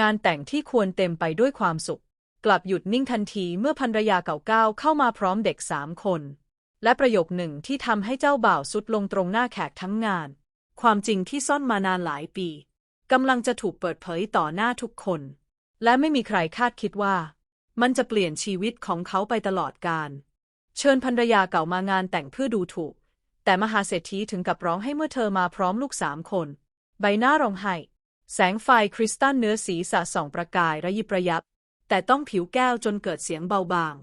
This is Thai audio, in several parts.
งานแต่งที่ควรเต็มไปด้วยความสุข กลับหยุดนิ่งทันทีเมื่อภรรยาเก่าก้าวเข้ามาพร้อมเด็กสามคน และประโยคหนึ่งที่ทำให้เจ้าบ่าวสุดลงตรงหน้าแขกทั้งงาน ความจริงที่ซ่อนมานานหลายปีกำลังจะถูกเปิดเผยต่อหน้าทุกคน และไม่มีใครคาดคิดว่า มันจะเปลี่ยนชีวิตของเขาไปตลอดกาลเชิญภรรยาเก่ามางานแต่งเพื่อดูถูก แต่มหาเศรษฐีถึงกับร้องให้เมื่อเธอมาพร้อมลูกสามคน ใบหน้าร้องไห้ แสงไฟคริสตัลเนื้อสีสะส่องประกายระยิบระยับ แต่ต้องผิวแก้วจนเกิดเสียงเบาบาง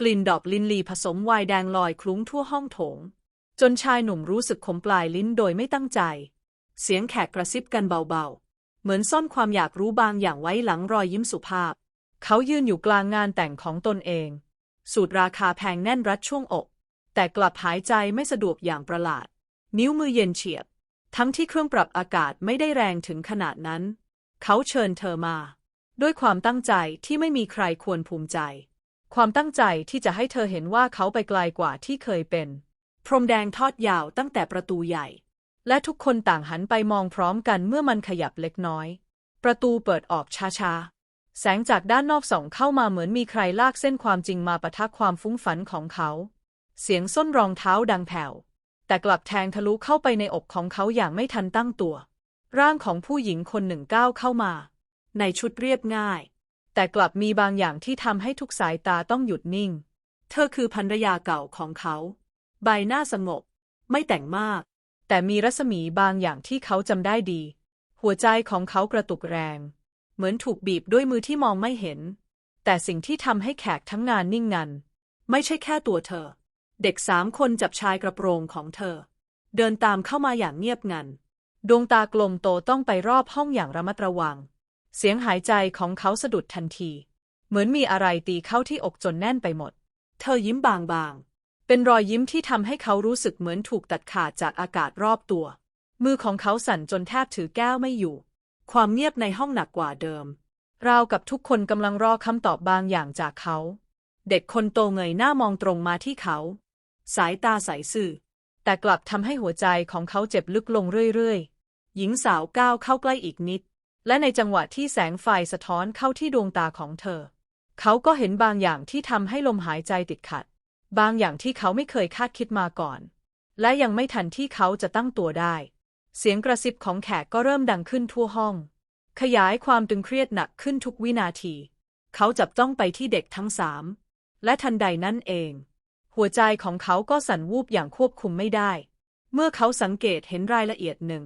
กลิ่นดอกลินลีผสมไวน์แดงลอยคลุ้งทั่วห้องโถง จนชายหนุ่มรู้สึกขมปลายลิ้นโดยไม่ตั้งใจ เสียงแขกกระซิบกันเบาๆ เหมือนซ่อนความอยากรู้บางอย่างไว้หลังรอยยิ้มสุภาพ เขายืนอยู่กลางงานแต่งของตนเอง สูตรราคาแพงแน่นรัดช่วงอก แต่กลับหายใจไม่สะดวกอย่างประหลาด นิ้วมือเย็นเฉียบ ทั้งที่เครื่องปรับอากาศไม่ได้แรงถึงขนาดนั้น เขาเชิญเธอมา ด้วยความตั้งใจที่ไม่มีใครควรภูมิใจ ความตั้งใจที่จะให้เธอเห็นว่าเขาไปไกลกว่าที่เคยเป็น พรมแดงทอดยาวตั้งแต่ประตูใหญ่ และทุกคนต่างหันไปมองพร้อมกันเมื่อมันขยับเล็กน้อย ประตูเปิดออกช้าๆ แสงจากด้านนอกส่องเข้ามาเหมือนมีใครลากเส้นความจริงมาปะทะความฟุ้งฝันของเขา เสียงส้นรองเท้าดังแผ่ว แต่กลับแทงทะลุเข้าไปในอกของเขาอย่างไม่ทันตั้งตัว ร่างของผู้หญิงคนหนึ่งก้าวเข้ามา ในชุดเรียบง่าย แต่กลับมีบางอย่างที่ทำให้ทุกสายตาต้องหยุดนิ่ง เธอคือภรรยาเก่าของเขา ใบหน้าสงบ ไม่แต่งมาก แต่มีรัศมีบางอย่างที่เขาจำได้ดี หัวใจของเขากระตุกแรง เหมือนถูกบีบด้วยมือที่มองไม่เห็น แต่สิ่งที่ทำให้แขกทั้งงานนิ่งงัน ไม่ใช่แค่ตัวเธอ เด็กสามคนจับชายกระโปรงของเธอ เดินตามเข้ามาอย่างเงียบงัน ดวงตากลมโตต้องไปรอบห้องอย่างระมัดระวัง เสียงหายใจของเขาสะดุดทันที เหมือนมีอะไรตีเข้าที่อกจนแน่นไปหมด เธอยิ้มบางๆ เป็นรอยยิ้มที่ทำให้เขารู้สึกเหมือนถูกตัดขาดจากอากาศรอบตัว มือของเขาสั่นจนแทบถือแก้วไม่อยู่ ความเงียบในห้องหนักกว่าเดิม ราวกับทุกคนกำลังรอคำตอบบางอย่างจากเขา เด็กคนโตเงยหน้ามองตรงมาที่เขา สายตาใสซื่อ แต่กลับทำให้หัวใจของเขาเจ็บลึกลงเรื่อยๆ หญิงสาวก้าวเข้าใกล้อีกนิด และในจังหวะที่แสงไฟสะท้อนเข้าที่ดวงตาของเธอ เขาก็เห็นบางอย่างที่ทำให้ลมหายใจติดขัด บางอย่างที่เขาไม่เคยคาดคิดมาก่อน และยังไม่ทันที่เขาจะตั้งตัวได้ เสียงกระซิบของแขกก็เริ่มดังขึ้นทั่วห้อง ขยายความตึงเครียดหนักขึ้นทุกวินาที เขาจับจ้องไปที่เด็กทั้งสามและทันใดนั่นเอง หัวใจของเขาก็สั่นวูบอย่างควบคุมไม่ได้ เมื่อเขาสังเกตเห็นรายละเอียดหนึ่ง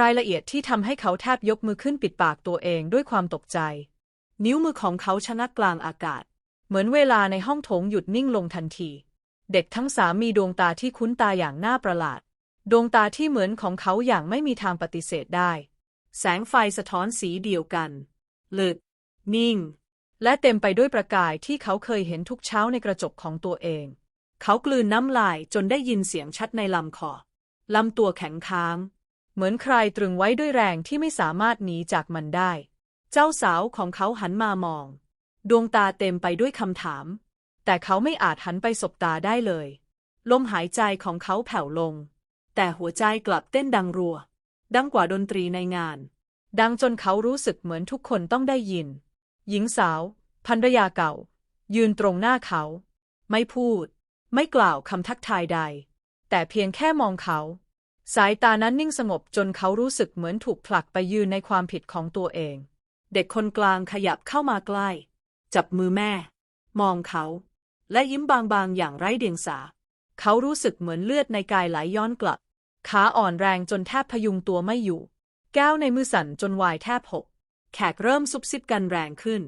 รายละเอียดที่ทำให้เขาแทบยกมือขึ้นปิดปากตัวเองด้วยความตกใจ นิ้วมือของเขาชนะกกลางอากาศ เหมือนเวลาในห้องโถงหยุดนิ่งลงทันที เด็กทั้งสามมีดวงตาที่คุ้นตาอย่างน่าประหลาด ดวงตาที่เหมือนของเขาอย่างไม่มีทางปฏิเสธได้ แสงไฟสะท้อนสีเดียวกันลึกนิ่ง และเต็มไปด้วยประกายที่เขาเคยเห็นทุกเช้าในกระจกของตัวเอง เขากลืนน้ำลายจนได้ยินเสียงชัดในลำคอ ลำตัวแข็งค้าง เหมือนใครตรึงไว้ด้วยแรงที่ไม่สามารถหนีจากมันได้ เจ้าสาวของเขาหันมามอง ดวงตาเต็มไปด้วยคำถาม แต่เขาไม่อาจหันไปสบตาได้เลย ลมหายใจของเขาแผ่วลง แต่หัวใจกลับเต้นดังรัว ดังกว่าดนตรีในงาน ดังจนเขารู้สึกเหมือนทุกคนต้องได้ยิน หญิงสาว ภรรยาเก่า ยืนตรงหน้าเขา ไม่พูด ไม่กล่าวคำทักทายใด แต่เพียงแค่มองเขา สายตานั้นนิ่งสงบจนเขารู้สึกเหมือนถูกผลักไปยืนในความผิดของตัวเอง เด็กคนกลางขยับเข้ามาใกล้ จับมือแม่ มองเขา และยิ้มบางๆอย่างไร้เดียงสา เขารู้สึกเหมือนเลือดในกายไหลย้อนกลับ ขาอ่อนแรงจนแทบพยุงตัวไม่อยู่ แก้วในมือสั่นจนวายแทบหก แขกเริ่มซุบซิบกันแรงขึ้น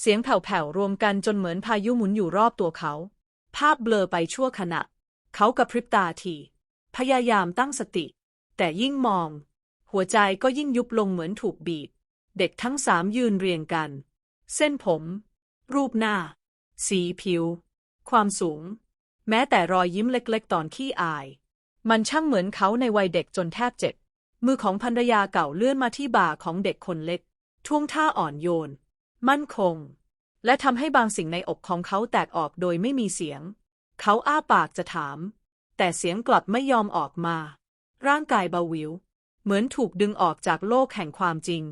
เสียงแผ่วๆรวมกันจนเหมือนพายุหมุนอยู่รอบตัวเขา ภาพเบลอไปชั่วขณะ เขากระพริบตาที พยายามตั้งสติ แต่ยิ่งมอง หัวใจก็ยิ่งยุบลงเหมือนถูกบีบ เด็กทั้งสามยืนเรียงกัน เส้นผม รูปหน้า สีผิว ความสูง แม้แต่รอยยิ้มเล็กๆ ตอนขี้อาย มันช่างเหมือนเขาในวัยเด็กจนแทบเจ็บ มือของภรรยาเก่าเลื่อนมาที่บ่าของเด็กคนเล็ก ท่วงท่าอ่อนโยน มั่นคง และทำให้บางสิ่งในอกของเขาแตกออกโดยไม่มีเสียง เขาอ้าปากจะถาม แต่เสียงกลับไม่ยอมออกมา ร่างกายเบาวิว เหมือนถูกดึงออกจากโลกแห่งความจริง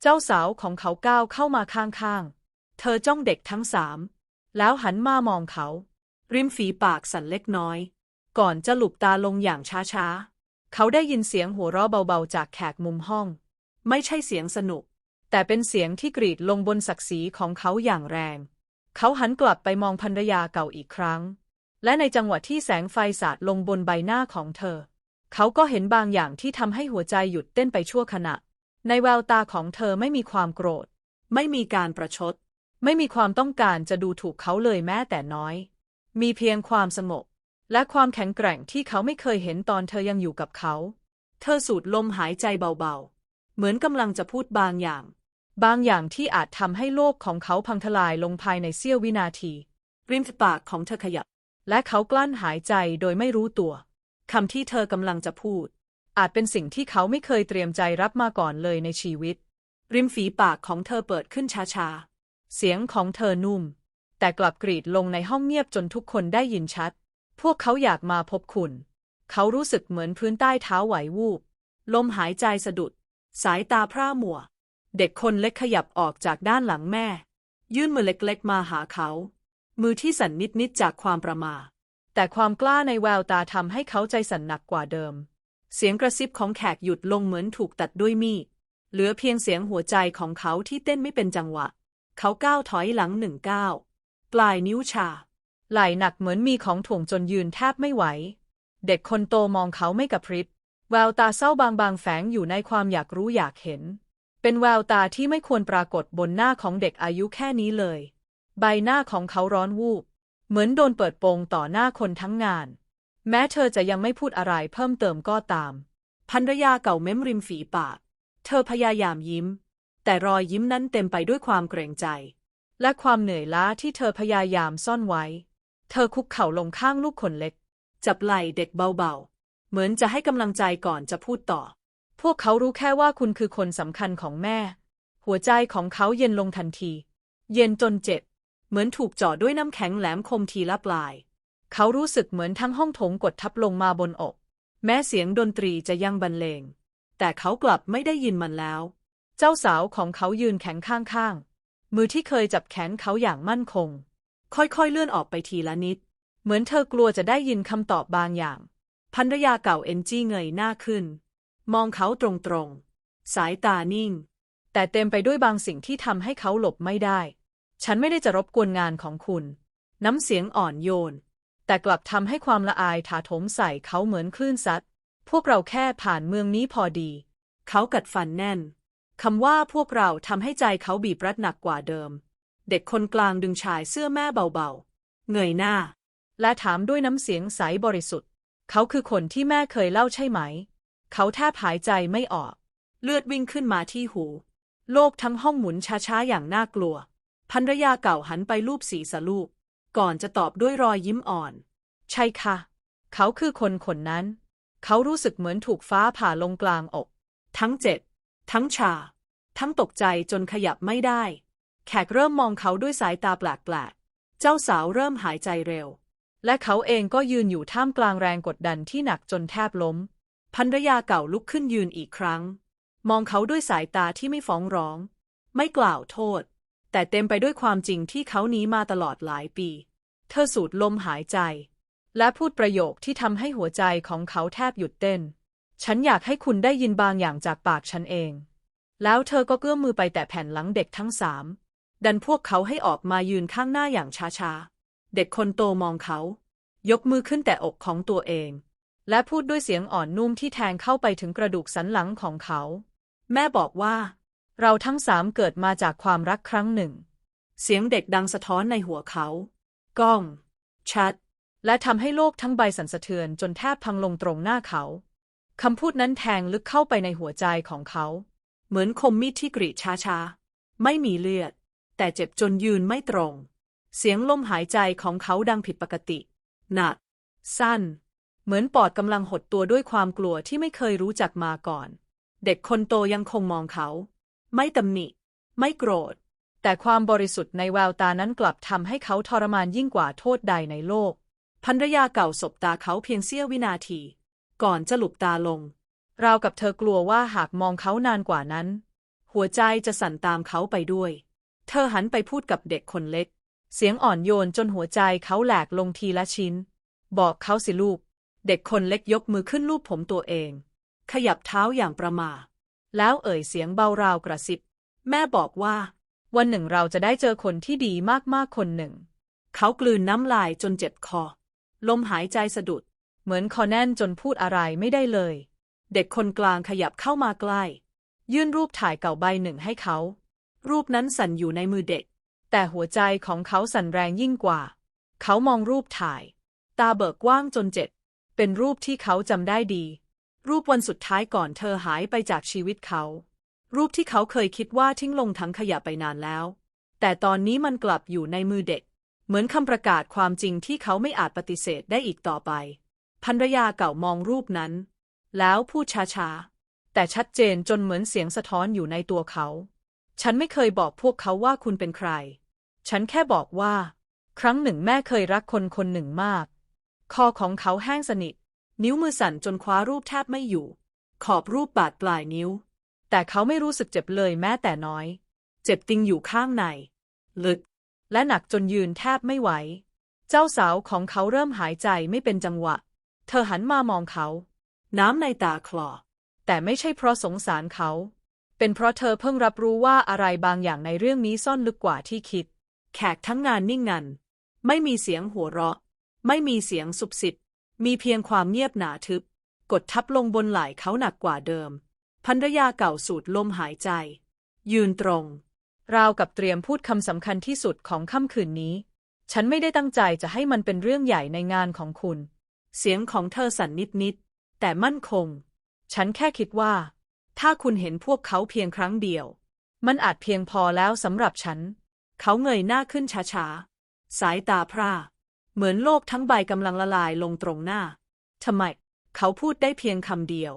เจ้าสาวของเขาก้าวเข้ามาข้างๆ เธอจ้องเด็กทั้งสาม แล้วหันมามองเขา ริมฝีปากสั่นเล็กน้อย ก่อนจะหลุบตาลงอย่างช้าๆ เขาได้ยินเสียงหัวเราะเบาๆ จากแขกมุมห้อง ไม่ใช่เสียงสนุก แต่เป็นเสียงที่กรีดลงบนศักดิ์ศรีของเขาอย่างแรง เขาหันกลับไปมองภรรยาเก่าอีกครั้ง และในจังหวะที่แสงไฟสาดลงบนใบหน้าของเธอ เขาก็เห็นบางอย่างที่ทำให้หัวใจหยุดเต้นไปชั่วขณะ ในแววตาของเธอไม่มีความโกรธ ไม่มีการประชด ไม่มีความต้องการจะดูถูกเขาเลยแม้แต่น้อย มีเพียงความสงบและความแข็งแกร่งที่เขาไม่เคยเห็นตอนเธอยังอยู่กับเขา เธอสูดลมหายใจเบาๆ เหมือนกำลังจะพูดบางอย่าง บางอย่างที่อาจทำให้โลกของเขาพังทลายลงภายในเสี้ยววินาที ริมฝีปากของเธอขยับ และเขากลั้นหายใจโดยไม่รู้ตัวคำที่เธอกำลังจะพูด อาจเป็นสิ่งที่เขาไม่เคยเตรียมใจรับมาก่อนเลยในชีวิต ริมฝีปากของเธอเปิดขึ้นช้าๆ เสียงของเธอนุ่ม แต่กลับกรีดลงในห้องเงียบจนทุกคนได้ยินชัด พวกเขาอยากมาพบคุณ เขารู้สึกเหมือนพื้นใต้เท้าไหววูบ ลมหายใจสะดุด สายตาพร่ามัว เด็กคนเล็กขยับออกจากด้านหลังแม่ ยื่นมือเล็กๆมาหาเขา มือที่สั่นนิดๆจากความประมาทแต่ความกล้าในแววตาทำให้เขาใจสั่นหนักกว่าเดิม เสียงกระซิบของแขกหยุดลงเหมือนถูกตัดด้วยมีด เหลือเพียงเสียงหัวใจของเขาที่เต้นไม่เป็นจังหวะ เขาก้าวถอยหลังหนึ่งก้าวปลายนิ้วชา ไหล่หนักเหมือนมีของถ่วงจนยืนแทบไม่ไหว เด็กคนโตมองเขาไม่กระพริบ แววตาเศร้าบางๆแฝงอยู่ในความอยากรู้อยากเห็น เป็นแววตาที่ไม่ควรปรากฏบนหน้าของเด็กอายุแค่นี้เลย ใบหน้าของเขาร้อนวูบ เหมือนโดนเปิดโปงต่อหน้าคนทั้งงาน แม้เธอจะยังไม่พูดอะไรเพิ่มเติมก็ตามภรรยาเก่าเม้มริมฝีปาก เธอพยายามยิ้ม แต่รอยยิ้มนั้นเต็มไปด้วยความเกรงใจ และความเหนื่อยล้าที่เธอพยายามซ่อนไว้ เธอคุกเข่าลงข้างลูกคนเล็ก จับไหล่เด็กเบาๆ เหมือนจะให้กำลังใจก่อนจะพูดต่อ พวกเขารู้แค่ว่าคุณคือคนสำคัญของแม่ หัวใจของเขาเย็นลงทันที เย็นจนเจ็บ เหมือนถูกเจาะด้วยน้ำแข็งแหลมคมทีละปลาย เขารู้สึกเหมือนทั้งห้องโถงกดทับลงมาบนอก แม้เสียงดนตรีจะยังบรรเลง แต่เขากลับไม่ได้ยินมันแล้ว เจ้าสาวของเขายืนแข็งข้างๆ มือที่เคยจับแขนเขาอย่างมั่นคง ค่อยๆเลื่อนออกไปทีละนิด เหมือนเธอกลัวจะได้ยินคำตอบบางอย่างภรรยาเก่าเอนจี้เงยหน้าขึ้น มองเขาตรงๆ สายตานิ่ง แต่เต็มไปด้วยบางสิ่งที่ทำให้เขาหลบไม่ได้ ฉันไม่ได้จะรบกวนงานของคุณ น้ำเสียงอ่อนโยน แต่กลับทำให้ความละอายถาโถมใส่เขาเหมือนคลื่นซัด พวกเราแค่ผ่านเมืองนี้พอดี เขากัดฟันแน่น คำว่าพวกเราทำให้ใจเขาบีบรัดหนักกว่าเดิม เด็กคนกลางดึงชายเสื้อแม่เบาๆ เงยหน้า และถามด้วยน้ำเสียงใสบริสุทธิ์ เขาคือคนที่แม่เคยเล่าใช่ไหม เขาแทบหายใจไม่ออก เลือดวิ่งขึ้นมาที่หู โลกทั้งห้องหมุนช้าๆ อย่างน่ากลัวภรรยาเก่าหันไปลูบศีรษะลูก ก่อนจะตอบด้วยรอยยิ้มอ่อน ใช่ค่ะ เขาคือคนคนนั้น เขารู้สึกเหมือนถูกฟ้าผ่าลงกลางอก ทั้งเจ็บ ทั้งชา ทั้งตกใจจนขยับไม่ได้ แขกเริ่มมองเขาด้วยสายตาแปลกๆ เจ้าสาวเริ่มหายใจเร็ว และเขาเองก็ยืนอยู่ท่ามกลางแรงกดดันที่หนักจนแทบล้ม ภรรยาเก่าลุกขึ้นยืนอีกครั้ง มองเขาด้วยสายตาที่ไม่ฟ้องร้อง ไม่กล่าวโทษ แต่เต็มไปด้วยความจริงที่เขาหนีมาตลอดหลายปี เธอสูดลมหายใจ และพูดประโยคที่ทำให้หัวใจของเขาแทบหยุดเต้น ฉันอยากให้คุณได้ยินบางอย่างจากปากฉันเอง แล้วเธอก็เกื้อมมือไปแตะแผ่นหลังเด็กทั้งสามดันพวกเขาให้ออกมายืนข้างหน้าอย่างช้าๆ เด็กคนโตมองเขา ยกมือขึ้นแต่อกของตัวเอง และพูดด้วยเสียงอ่อนนุ่มที่แทงเข้าไปถึงกระดูกสันหลังของเขา แม่บอกว่า เราทั้งสามเกิดมาจากความรักครั้งหนึ่ง เสียงเด็กดังสะท้อนในหัวเขา ก้อง ชัด และทำให้โลกทั้งใบสั่นสะเทือนจนแทบพังลงตรงหน้าเขาคำพูดนั้นแทงลึกเข้าไปในหัวใจของเขา เหมือนคมมีดที่กรีดช้าๆ ไม่มีเลือด แต่เจ็บจนยืนไม่ตรง เสียงลมหายใจของเขาดังผิดปกติ หนัก สั้น เหมือนปอดกำลังหดตัวด้วยความกลัวที่ไม่เคยรู้จักมาก่อน เด็กคนโตยังคงมองเขา ไม่ตำหนิ ไม่โกรธ แต่ความบริสุทธิ์ในแววตานั้นกลับทำให้เขาทรมานยิ่งกว่าโทษใดในโลกภรรยาเก่าสบตาเขาเพียงเสี้ยววินาที ก่อนจะหลุบตาลง ราวกับเธอกลัวว่าหากมองเขานานกว่านั้นหหัวใจจะสั่นตามเขาไปด้วย เธอหันไปพูดกับเด็กคนเล็ก เสียงอ่อนโยนจนหัวใจเขาแหลกลงทีละชิ้น บอกเขาสิลูก เด็กคนเล็กยกมือขึ้นลูบผมตัวเอง ขยับเท้าอย่างประมา แล้วเอ่ยเสียงเบาราวกระซิบ แม่บอกว่า วันหนึ่งเราจะได้เจอคนที่ดีมากๆคนหนึ่ง เขากลืนน้ำลายจนเจ็บคอ ลมหายใจสะดุด เหมือนคอแน่นจนพูดอะไรไม่ได้เลย เด็กคนกลางขยับเข้ามาใกล้ ยื่นรูปถ่ายเก่าใบหนึ่งให้เขา รูปนั้นสั่นอยู่ในมือเด็ก แต่หัวใจของเขาสั่นแรงยิ่งกว่า เขามองรูปถ่าย ตาเบิกกว้างจนเจ็บ เป็นรูปที่เขาจำได้ดี รูปวันสุดท้ายก่อนเธอหายไปจากชีวิตเขา รูปที่เขาเคยคิดว่าทิ้งลงถังขยะไปนานแล้ว แต่ตอนนี้มันกลับอยู่ในมือเด็ก เหมือนคำประกาศความจริงที่เขาไม่อาจปฏิเสธได้อีกต่อไปภรรยาเก่ามองรูปนั้น แล้วพูดช้าๆ แต่ชัดเจนจนเหมือนเสียงสะท้อนอยู่ในตัวเขา ฉันไม่เคยบอกพวกเขาว่าคุณเป็นใคร ฉันแค่บอกว่า ครั้งหนึ่งแม่เคยรักคนคนหนึ่งมาก คอของเขาแห้งสนิท นิ้วมือสั่นจนคว้ารูปแทบไม่อยู่ ขอบรูปบาดปลายนิ้ว แต่เขาไม่รู้สึกเจ็บเลยแม้แต่น้อย เจ็บติงอยู่ข้างใน ลึก และหนักจนยืนแทบไม่ไหว เจ้าสาวของเขาเริ่มหายใจไม่เป็นจังหวะ เธอหันมามองเขา น้ำในตาคลอ แต่ไม่ใช่เพราะสงสารเขา เป็นเพราะเธอเพิ่งรับรู้ว่าอะไรบางอย่างในเรื่องนี้ซ่อนลึกกว่าที่คิด แขกทั้งงานนิ่งงัน ไม่มีเสียงหัวเราะ ไม่มีเสียงสุบสิบมีเพียงความเงียบหนาทึบ กดทับลงบนไหล่เขาหนักกว่าเดิมภรรยาเก่าสูดลมหายใจ ยืนตรง ราวกับเตรียมพูดคำสำคัญที่สุดของค่ำคืนนี้ ฉันไม่ได้ตั้งใจจะให้มันเป็นเรื่องใหญ่ในงานของคุณ เสียงของเธอสั่นนิดๆแต่มั่นคง ฉันแค่คิดว่า ถ้าคุณเห็นพวกเขาเพียงครั้งเดียว มันอาจเพียงพอแล้วสำหรับฉัน เขาเงยหน้าขึ้นช้าๆ สายตาพร่า เหมือนโลกทั้งใบกำลังละลายลงตรงหน้า ทำไม เขาพูดได้เพียงคำเดียว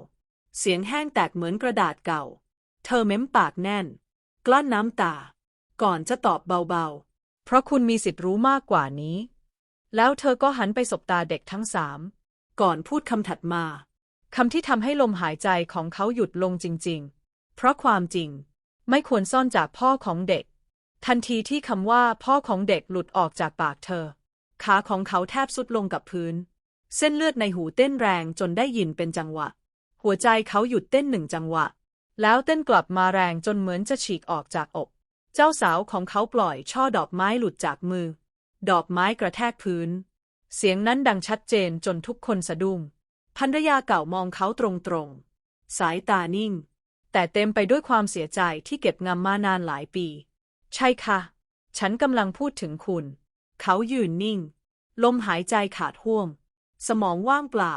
เสียงแห้งแตกเหมือนกระดาษเก่า เธอเม้มปากแน่น กลั้นน้ำตา ก่อนจะตอบเบาๆ เพราะคุณมีสิทธิ์รู้มากกว่านี้ แล้วเธอก็หันไปสบตาเด็กทั้งสาม ก่อนพูดคำถัดมาคำที่ทำให้ลมหายใจของเขาหยุดลงจริง ๆ เพราะความจริง ไม่ควรซ่อนจากพ่อของเด็ก ทันทีที่คำว่าพ่อของเด็กหลุดออกจากปากเธอ ขาของเขาแทบสุดลงกับพื้น เส้นเลือดในหูเต้นแรงจนได้ยินเป็นจังหวะ หัวใจเขาหยุดเต้นหนึ่งจังหวะ แล้วเต้นกลับมาแรงจนเหมือนจะฉีกออกจากอก เจ้าสาวของเขาปล่อยช่อดอกไม้หลุดจากมือ ดอกไม้กระแทกพื้น เสียงนั้นดังชัดเจนจนทุกคนสะดุ้งภรรยาเก่ามองเขาตรงๆ สายตานิ่ง แต่เต็มไปด้วยความเสียใจที่เก็บงำมานานหลายปี ใช่ค่ะ ฉันกำลังพูดถึงคุณ เขายืนนิ่ง ลมหายใจขาดห่วง สมองว่างเปล่า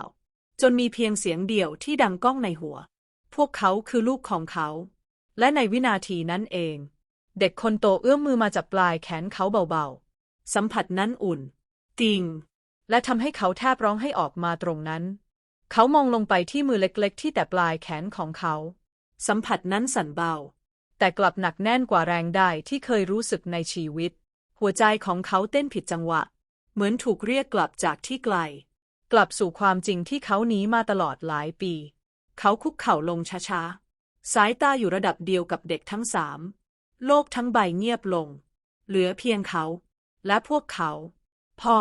จนมีเพียงเสียงเดียวที่ดังก้องในหัว พวกเขาคือลูกของเขา และในวินาทีนั้นเอง เด็กคนโตเอื้อมมือมาจับปลายแขนเขาเบาๆ สัมผัสนั้นอุ่น ติง และทำให้เขาแทบร้องให้ออกมาตรงนั้น เขามองลงไปที่มือเล็กๆ ที่แต่ปลายแขนของเขา สัมผัสนั้นสั่นเบา แต่กลับหนักแน่นกว่าแรงใดที่เคยรู้สึกในชีวิต หัวใจของเขาเต้นผิดจังหวะ เหมือนถูกเรียกกลับจากที่ไกล กลับสู่ความจริงที่เขาหนีมาตลอดหลายปี เขาคุกเข่าลงช้าๆ สายตาอยู่ระดับเดียวกับเด็กทั้งสาม โลกทั้งใบเงียบลง เหลือเพียงเขา และพวกเขา พ่อ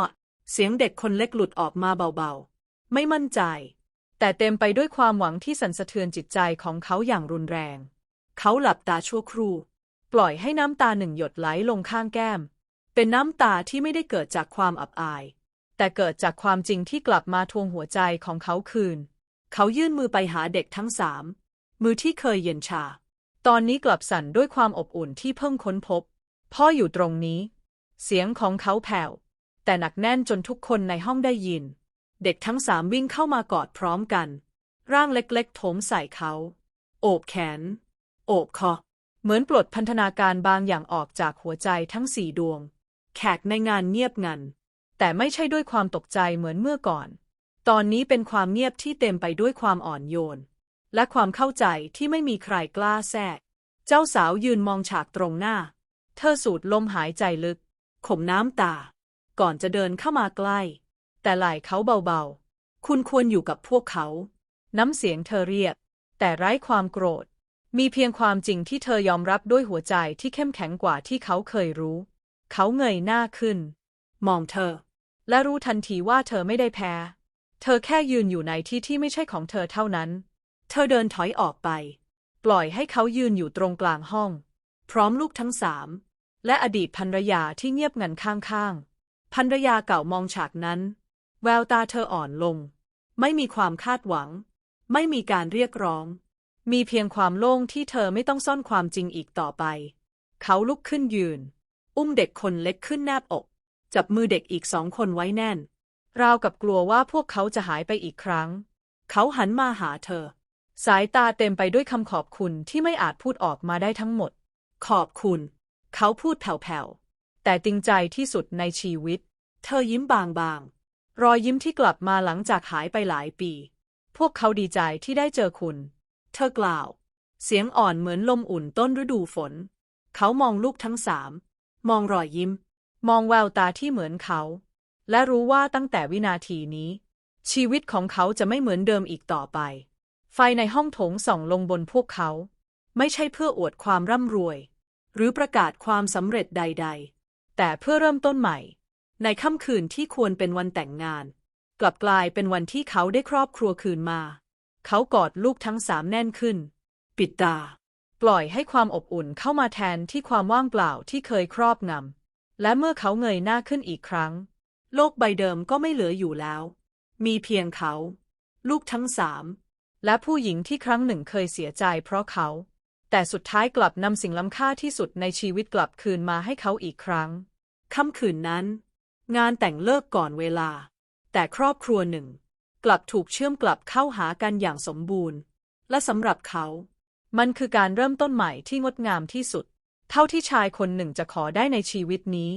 เสียงเด็กคนเล็กหลุดออกมาเบาๆ ไม่มั่นใจ แต่เต็มไปด้วยความหวังที่สั่นสะเทือนจิตใจของเขาอย่างรุนแรง เขาหลับตาชั่วครู่ ปล่อยให้น้ำตาหนึ่งหยดไหลลงข้างแก้ม เป็นน้ำตาที่ไม่ได้เกิดจากความอับอาย แต่เกิดจากความจริงที่กลับมาทวงหัวใจของเขาคืน เขายื่นมือไปหาเด็กทั้งสาม มือที่เคยเย็นชา ตอนนี้กลับสั่นด้วยความอบอุ่นที่เพิ่งค้นพบ พ่ออยู่ตรงนี้ เสียงของเขาแผ่ว แต่หนักแน่นจนทุกคนในห้องได้ยิน เด็กทั้งสามวิ่งเข้ามากอดพร้อมกัน ร่างเล็กๆโถมใส่เขา โอบแขน โอบคอ เหมือนปลดพันธนาการบางอย่างออกจากหัวใจทั้งสี่ดวง แขกในงานเงียบงัน แต่ไม่ใช่ด้วยความตกใจเหมือนเมื่อก่อน ตอนนี้เป็นความเงียบที่เต็มไปด้วยความอ่อนโยน และความเข้าใจที่ไม่มีใครกล้าแทรก เจ้าสาวยืนมองฉากตรงหน้า เธอสูดลมหายใจลึกข่มน้ำตา ก่อนจะเดินเข้ามาใกล้ แต่ไหล่เขาเบาๆ คุณควรอยู่กับพวกเขา น้ำเสียงเธอเรียบแต่ไร้ความโกรธ มีเพียงความจริงที่เธอยอมรับด้วยหัวใจที่เข้มแข็งกว่าที่เขาเคยรู้ เขาเงยหน้าขึ้น มองเธอ และรู้ทันทีว่าเธอไม่ได้แพ้ เธอแค่ยืนอยู่ในที่ที่ไม่ใช่ของเธอเท่านั้น เธอเดินถอยออกไป ปล่อยให้เขายืนอยู่ตรงกลางห้อง พร้อมลูกทั้งสาม และอดีตภรรยาที่เงียบงันข้างๆภรรยาเก่ามองฉากนั้น แววตาเธออ่อนลง ไม่มีความคาดหวัง ไม่มีการเรียกร้อง มีเพียงความโล่งที่เธอไม่ต้องซ่อนความจริงอีกต่อไป เขาลุกขึ้นยืน อุ้มเด็กคนเล็กขึ้นแนบอก จับมือเด็กอีกสองคนไว้แน่น ราวกับกลัวว่าพวกเขาจะหายไปอีกครั้ง เขาหันมาหาเธอ สายตาเต็มไปด้วยคำขอบคุณที่ไม่อาจพูดออกมาได้ทั้งหมด ขอบคุณ เขาพูดแผ่วๆ แต่จริงใจที่สุดในชีวิต เธอยิ้มบางๆ รอยยิ้มที่กลับมาหลังจากหายไปหลายปี พวกเขาดีใจที่ได้เจอคุณ เธอกล่าว เสียงอ่อนเหมือนลมอุ่นต้นฤดูฝน เขามองลูกทั้งสาม มองรอยยิ้ม มองแววตาที่เหมือนเขา และรู้ว่าตั้งแต่วินาทีนี้ ชีวิตของเขาจะไม่เหมือนเดิมอีกต่อไป ไฟในห้องโถงส่องลงบนพวกเขา ไม่ใช่เพื่ออวดความร่ำรวย หรือประกาศความสำเร็จใด ๆ แต่เพื่อเริ่มต้นใหม่ ในค่ำคืนที่ควรเป็นวันแต่งงาน กลับกลายเป็นวันที่เขาได้ครอบครัวคืนมา เขากอดลูกทั้งสามแน่นขึ้น ปิดตา ปล่อยให้ความอบอุ่นเข้ามาแทนที่ความว่างเปล่าที่เคยครอบงำ และเมื่อเขาเงยหน้าขึ้นอีกครั้ง โลกใบเดิมก็ไม่เหลืออยู่แล้ว มีเพียงเขา ลูกทั้งสาม และผู้หญิงที่ครั้งหนึ่งเคยเสียใจเพราะเขา แต่สุดท้ายกลับนำสิ่งล้ำค่าที่สุดในชีวิตกลับคืนมาให้เขาอีกครั้ง ค่ำคืนนั้น งานแต่งเลิกก่อนเวลา แต่ครอบครัวหนึ่ง กลับถูกเชื่อมกลับเข้าหากันอย่างสมบูรณ์ และสำหรับเขา มันคือการเริ่มต้นใหม่ที่งดงามที่สุด เท่าที่ชายคนหนึ่งจะขอได้ในชีวิตนี้